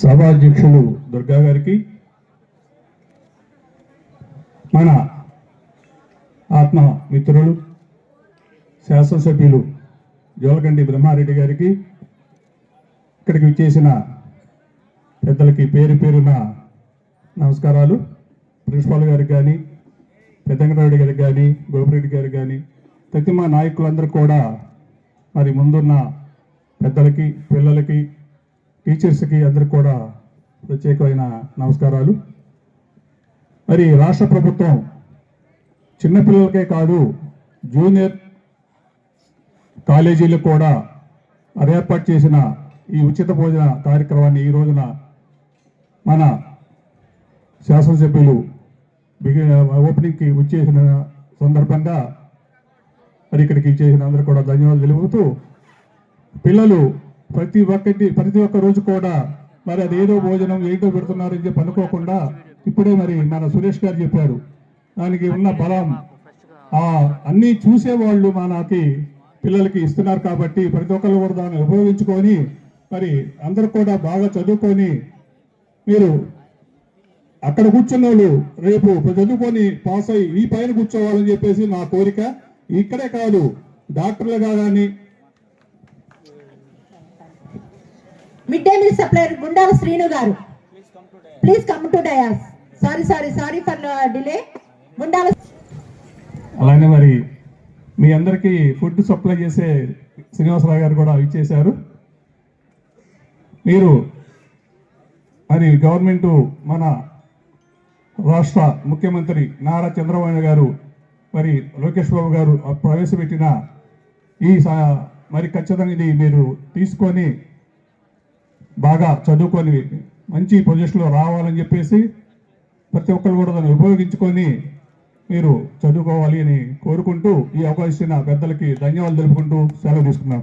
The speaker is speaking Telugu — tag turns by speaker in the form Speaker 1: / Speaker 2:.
Speaker 1: సభాధ్యక్షులు దుర్గా గారికి మన ఆత్మ మిత్రులు శాసనసభ్యులు జోలకండి బ్రహ్మారెడ్డి గారికి ఇక్కడికి విచ్చేసిన పెద్దలకి పేరు పేరున నమస్కారాలు. ప్రిన్సిపాల్ గారికి కానీ పెద్దంగరావుడి గారికి కానీ గోపిరెడ్డి గారికి కానీ ప్రతి మా నాయకులందరూ కూడా మరి ముందున్న పెద్దలకి పిల్లలకి టీచర్స్కి అందరికి కూడా ప్రత్యేకమైన నమస్కారాలు. మరి రాష్ట్ర ప్రభుత్వం చిన్నపిల్లలకే కాదు జూనియర్ కాలేజీలకు కూడా ఏర్పాటు చేసిన ఈ ఉచిత భోజన కార్యక్రమాన్ని ఈ రోజున మన శాసనసభ్యులు బిగి ఓపెనింగ్కి వచ్చేసిన సందర్భంగా మరి ఇక్కడికి ఇచ్చేసిన అందరూ కూడా ధన్యవాదాలు తెలుపుతూ పిల్లలు ప్రతి ఒక్కటి ప్రతి ఒక్క రోజు కూడా మరి అదేదో ఏదో భోజనం ఏదో పెడుతున్నారని చెప్పి అనుకోకుండా ఇప్పుడే మరి మన సురేష్ గారు చెప్పారు. దానికి ఉన్న బలం ఆ అన్ని చూసేవాళ్ళు మనకి పిల్లలకి ఇస్తున్నారు కాబట్టి ప్రతి ఒక్కరు కూడా దాన్ని ఉపయోగించుకొని మరి అందరు కూడా బాగా చదువుకొని మీరు అక్కడ కూర్చున్న వాళ్ళు రేపు చదువుకొని పాస్ అయ్యి ఈ పైన కూర్చోవాలని చెప్పేసి నా కోరిక. ఇక్కడే కాదు డాక్టర్లుగా కానీ
Speaker 2: mid day meal supplier Gundala Srinu garu please come to dais sorry sorry sorry for delay Gundala
Speaker 1: అలానే మరి మీ అందరికీ ఫుడ్ సప్లై చేసే శ్రీనివాసరావు గారు కూడా ఇచ్చేశారు. మీరు మరి గవర్నమెంట్ మన రాష్ట్ర ముఖ్యమంత్రి నారా చంద్రబాబు గారు మరి లోకేష్ బాబు గారు ప్రవేశపెట్టిన ఈ స- మరి ఖచ్చితంగా ఇది మీరు తీసుకొని బాగా చదువుకొని మంచి పొజిషన్లో రావాలని చెప్పేసి ప్రతి ఒక్కరు కూడా దాన్ని ఉపయోగించుకొని మీరు చదువుకోవాలి అని కోరుకుంటూ ఈ అవకాశం ఇచ్చిన పెద్దలకి ధన్యవాదాలు తెలుపుకుంటూ సెలవు తీసుకున్నాం